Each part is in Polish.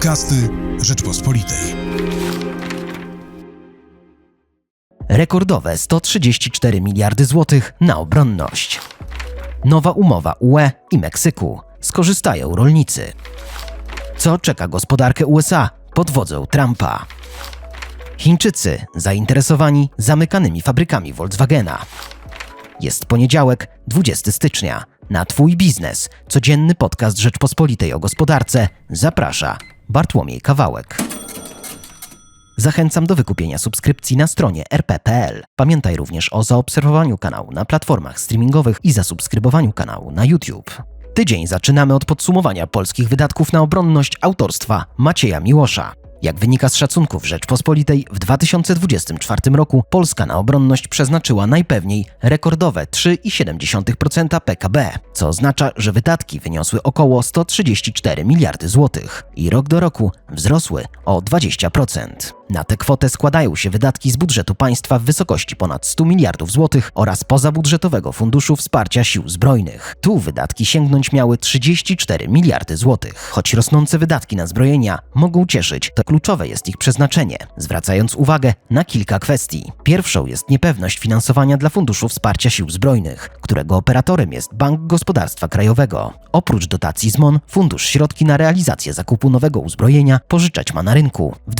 Podcasty Rzeczpospolitej. Rekordowe 134 miliardy złotych na obronność. Nowa umowa UE i Meksyku. Skorzystają rolnicy. Co czeka gospodarkę USA pod wodzą Trumpa? Chińczycy zainteresowani zamykanymi fabrykami Volkswagena. Jest poniedziałek, 20 stycznia. Na Twój biznes, codzienny podcast Rzeczpospolitej o gospodarce, zaprasza Bartłomiej Kawałek. Zachęcam do wykupienia subskrypcji na stronie rp.pl. Pamiętaj również o zaobserwowaniu kanału na platformach streamingowych i zasubskrybowaniu kanału na YouTube. Tydzień zaczynamy od podsumowania polskich wydatków na obronność autorstwa Macieja Miłosza. Jak wynika z szacunków Rzeczpospolitej, w 2024 roku Polska na obronność przeznaczyła najpewniej rekordowe 3,7% PKB, co oznacza, że wydatki wyniosły około 134 miliardy złotych i rok do roku wzrosły o 20%. Na tę kwotę składają się wydatki z budżetu państwa w wysokości ponad 100 miliardów złotych oraz pozabudżetowego Funduszu Wsparcia Sił Zbrojnych. Tu wydatki sięgnąć miały 34 miliardy złotych. Choć rosnące wydatki na zbrojenia mogą cieszyć, to kluczowe jest ich przeznaczenie, zwracając uwagę na kilka kwestii. Pierwszą jest niepewność finansowania dla Funduszu Wsparcia Sił Zbrojnych, którego operatorem jest Bank Gospodarstwa Krajowego. Oprócz dotacji z MON, fundusz środki na realizację zakupu nowego uzbrojenia pożyczać ma na rynku. W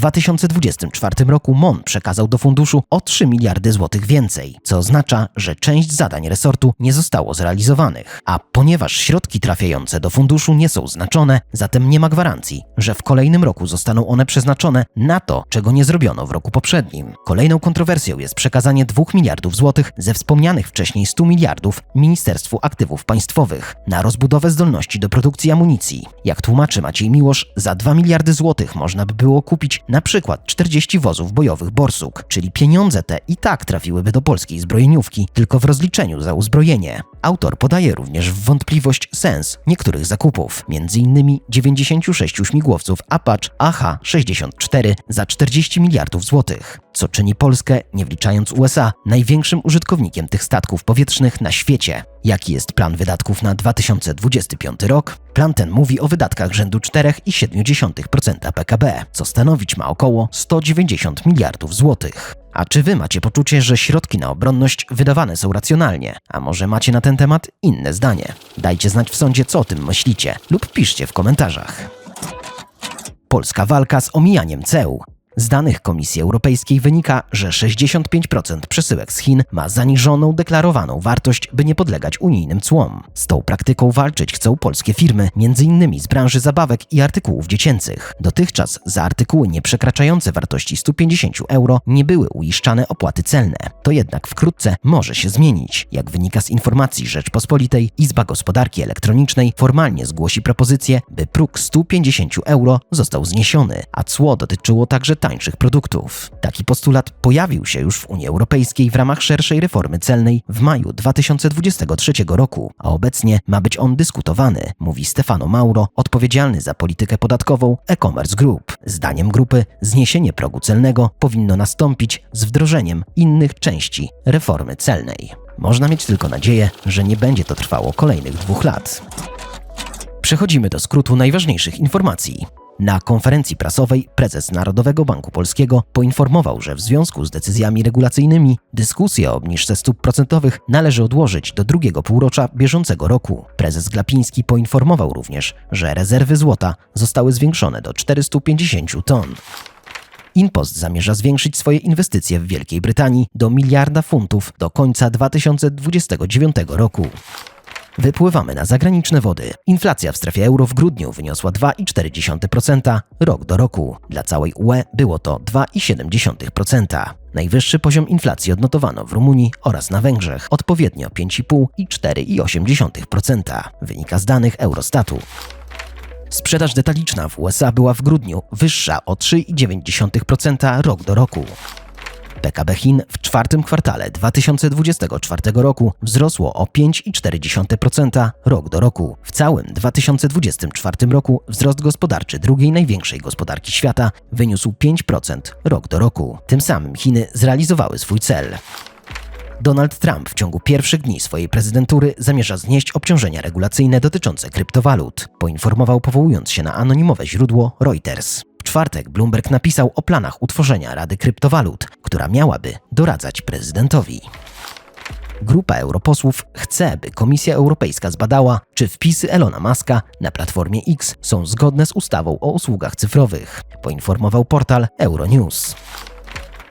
2024 roku MON przekazał do funduszu o 3 miliardy złotych więcej, co oznacza, że część zadań resortu nie zostało zrealizowanych. A ponieważ środki trafiające do funduszu nie są znaczone, zatem nie ma gwarancji, że w kolejnym roku zostaną one przeznaczone na to, czego nie zrobiono w roku poprzednim. Kolejną kontrowersją jest przekazanie 2 miliardów złotych ze wspomnianych wcześniej 100 miliardów Ministerstwu Aktywów Państwowych na rozbudowę zdolności do produkcji amunicji. Jak tłumaczy Maciej Miłosz, za 2 miliardy złotych można by było kupić na przykład 40 wozów bojowych Borsuk, czyli pieniądze te i tak trafiłyby do polskiej zbrojeniówki, tylko w rozliczeniu za uzbrojenie. Autor podaje również w wątpliwość sens niektórych zakupów, m.in. 96 śmigłowców Apache AH-64 za 40 miliardów złotych, co czyni Polskę, nie wliczając USA, największym użytkownikiem tych statków powietrznych na świecie. Jaki jest plan wydatków na 2025 rok? Plan ten mówi o wydatkach rzędu 4,7% PKB, co stanowić ma około 190 miliardów złotych. A czy wy macie poczucie, że środki na obronność wydawane są racjonalnie? A może macie na ten temat inne zdanie? Dajcie znać w sądzie, co o tym myślicie, lub piszcie w komentarzach. Polska walka z omijaniem ceł. Z danych Komisji Europejskiej wynika, że 65% przesyłek z Chin ma zaniżoną deklarowaną wartość, by nie podlegać unijnym cłom. Z tą praktyką walczyć chcą polskie firmy, m.in. z branży zabawek i artykułów dziecięcych. Dotychczas za artykuły nie przekraczające wartości 150 euro nie były uiszczane opłaty celne. To jednak wkrótce może się zmienić. Jak wynika z informacji Rzeczpospolitej, Izba Gospodarki Elektronicznej formalnie zgłosi propozycję, by próg 150 euro został zniesiony, a cło dotyczyło także tańszych produktów. Taki postulat pojawił się już w Unii Europejskiej w ramach szerszej reformy celnej w maju 2023 roku, a obecnie ma być on dyskutowany, mówi Stefano Mauro, odpowiedzialny za politykę podatkową e-commerce group. Zdaniem grupy zniesienie progu celnego powinno nastąpić z wdrożeniem innych części reformy celnej. Można mieć tylko nadzieję, że nie będzie to trwało kolejnych dwóch lat. Przechodzimy do skrótu najważniejszych informacji. Na konferencji prasowej prezes Narodowego Banku Polskiego poinformował, że w związku z decyzjami regulacyjnymi dyskusję o obniżce stóp procentowych należy odłożyć do drugiego półrocza bieżącego roku. Prezes Glapiński poinformował również, że rezerwy złota zostały zwiększone do 450 ton. Inpost zamierza zwiększyć swoje inwestycje w Wielkiej Brytanii do miliarda funtów do końca 2029 roku. Wypływamy na zagraniczne wody. Inflacja w strefie euro w grudniu wyniosła 2,4% rok do roku. Dla całej UE było to 2,7%. Najwyższy poziom inflacji odnotowano w Rumunii oraz na Węgrzech, odpowiednio 5,5 i 4,8%. Wynika z danych Eurostatu. Sprzedaż detaliczna w USA była w grudniu wyższa o 3,9% rok do roku. PKB Chin w czwartym kwartale 2024 roku wzrosło o 5,4% rok do roku. W całym 2024 roku wzrost gospodarczy drugiej największej gospodarki świata wyniósł 5% rok do roku. Tym samym Chiny zrealizowały swój cel. Donald Trump w ciągu pierwszych dni swojej prezydentury zamierza znieść obciążenia regulacyjne dotyczące kryptowalut, poinformował powołując się na anonimowe źródło Reuters. Czwartek Bloomberg napisał o planach utworzenia Rady Kryptowalut, która miałaby doradzać prezydentowi. Grupa europosłów chce, by Komisja Europejska zbadała, czy wpisy Elona Muska na platformie X są zgodne z ustawą o usługach cyfrowych, poinformował portal Euronews.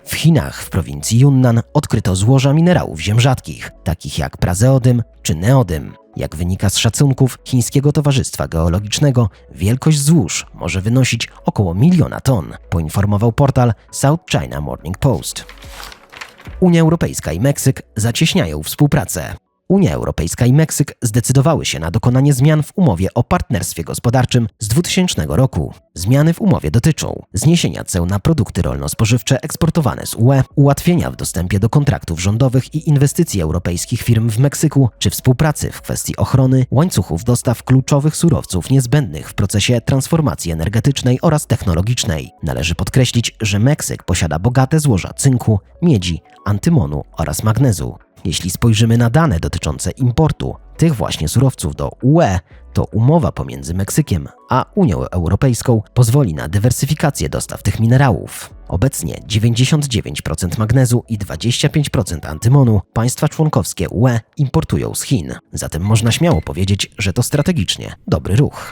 W Chinach, w prowincji Yunnan, odkryto złoża minerałów ziem rzadkich, takich jak prazeodym czy neodym. Jak wynika z szacunków Chińskiego Towarzystwa Geologicznego, wielkość złóż może wynosić około miliona ton, poinformował portal South China Morning Post. Unia Europejska i Meksyk zacieśniają współpracę. Unia Europejska i Meksyk zdecydowały się na dokonanie zmian w umowie o partnerstwie gospodarczym z 2000 roku. Zmiany w umowie dotyczą zniesienia ceł na produkty rolno-spożywcze eksportowane z UE, ułatwienia w dostępie do kontraktów rządowych i inwestycji europejskich firm w Meksyku, czy współpracy w kwestii ochrony łańcuchów dostaw kluczowych surowców niezbędnych w procesie transformacji energetycznej oraz technologicznej. Należy podkreślić, że Meksyk posiada bogate złoża cynku, miedzi, antymonu oraz magnezu. Jeśli spojrzymy na dane dotyczące importu tych właśnie surowców do UE, to umowa pomiędzy Meksykiem a Unią Europejską pozwoli na dywersyfikację dostaw tych minerałów. Obecnie 99% magnezu i 25% antymonu państwa członkowskie UE importują z Chin, zatem można śmiało powiedzieć, że to strategicznie dobry ruch.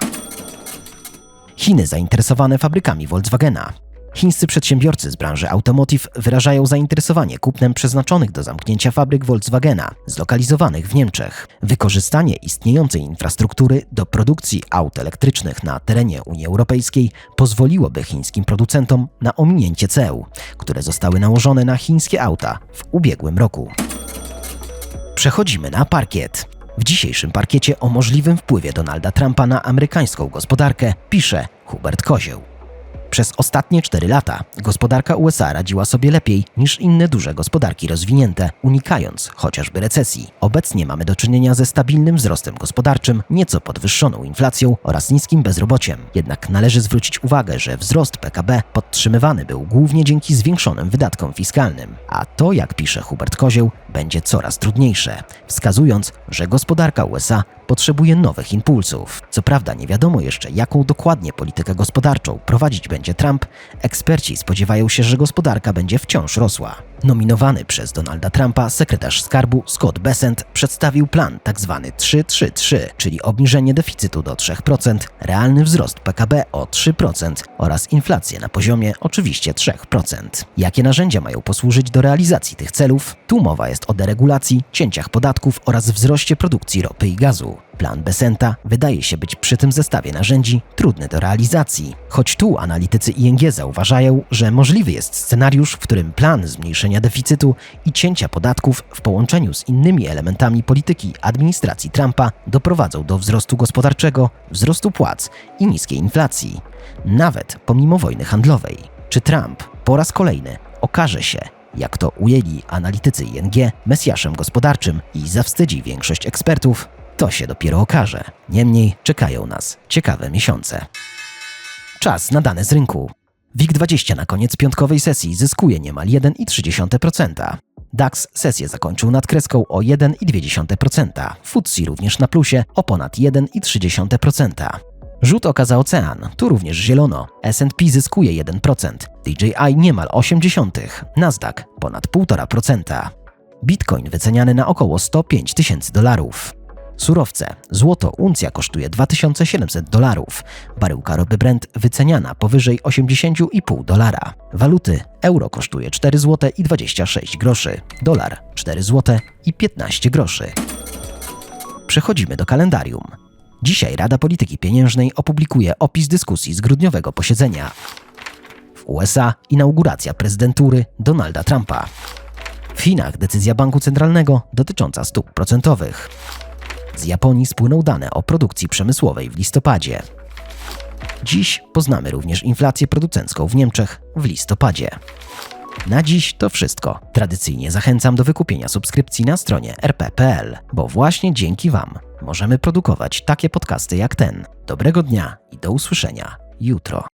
Chiny zainteresowane fabrykami Volkswagena. Chińscy przedsiębiorcy z branży automotive wyrażają zainteresowanie kupnem przeznaczonych do zamknięcia fabryk Volkswagena, zlokalizowanych w Niemczech. Wykorzystanie istniejącej infrastruktury do produkcji aut elektrycznych na terenie Unii Europejskiej pozwoliłoby chińskim producentom na ominięcie ceł, które zostały nałożone na chińskie auta w ubiegłym roku. Przechodzimy na parkiet. W dzisiejszym parkiecie o możliwym wpływie Donalda Trumpa na amerykańską gospodarkę pisze Hubert Kozieł. Przez ostatnie 4 lata gospodarka USA radziła sobie lepiej niż inne duże gospodarki rozwinięte, unikając chociażby recesji. Obecnie mamy do czynienia ze stabilnym wzrostem gospodarczym, nieco podwyższoną inflacją oraz niskim bezrobociem. Jednak należy zwrócić uwagę, że wzrost PKB podtrzymywany był głównie dzięki zwiększonym wydatkom fiskalnym. A to, jak pisze Hubert Kozieł, będzie coraz trudniejsze, wskazując, że gospodarka USA potrzebuje nowych impulsów. Co prawda nie wiadomo jeszcze, jaką dokładnie politykę gospodarczą prowadzić będzie Trump, eksperci spodziewają się, że gospodarka będzie wciąż rosła. Nominowany przez Donalda Trumpa sekretarz skarbu Scott Bessent przedstawił plan tzw. 3-3-3, czyli obniżenie deficytu do 3%, realny wzrost PKB o 3% oraz inflację na poziomie oczywiście 3%. Jakie narzędzia mają posłużyć do realizacji tych celów? Tu mowa jest o deregulacji, cięciach podatków oraz wzroście produkcji ropy i gazu. Plan Besenta wydaje się być przy tym zestawie narzędzi trudny do realizacji, choć tu analitycy ING zauważają, że możliwy jest scenariusz, w którym plan zmniejszenia deficytu i cięcia podatków w połączeniu z innymi elementami polityki administracji Trumpa doprowadzą do wzrostu gospodarczego, wzrostu płac i niskiej inflacji, nawet pomimo wojny handlowej. Czy Trump po raz kolejny okaże się jak to ujęli analitycy ING, mesjaszem gospodarczym i zawstydzi większość ekspertów, to się dopiero okaże. Niemniej czekają nas ciekawe miesiące. Czas na dane z rynku. WIG20 na koniec piątkowej sesji zyskuje niemal 1,3%. DAX sesję zakończył nad kreską o 1,2%. FTSE również na plusie o ponad 1,3%. Rzut oka za ocean, tu również zielono. S&P zyskuje 1%, DJI niemal 0,8%, Nasdaq ponad 1,5%. Bitcoin wyceniany na około 105 tysięcy dolarów. Surowce. Złoto uncja kosztuje 2700 dolarów. Baryłka ropy Brent wyceniana powyżej 80,5 dolara. Waluty. Euro kosztuje 4 zł i 26 groszy. Dolar 4 zł i 15 groszy. Przechodzimy do kalendarium. Dzisiaj Rada Polityki Pieniężnej opublikuje opis dyskusji z grudniowego posiedzenia. W USA inauguracja prezydentury Donalda Trumpa. W Chinach decyzja banku centralnego dotycząca stóp procentowych. Z Japonii spłyną dane o produkcji przemysłowej w listopadzie. Dziś poznamy również inflację producencką w Niemczech w listopadzie. Na dziś to wszystko. Tradycyjnie zachęcam do wykupienia subskrypcji na stronie rp.pl, bo właśnie dzięki Wam możemy produkować takie podcasty jak ten. Dobrego dnia i do usłyszenia jutro.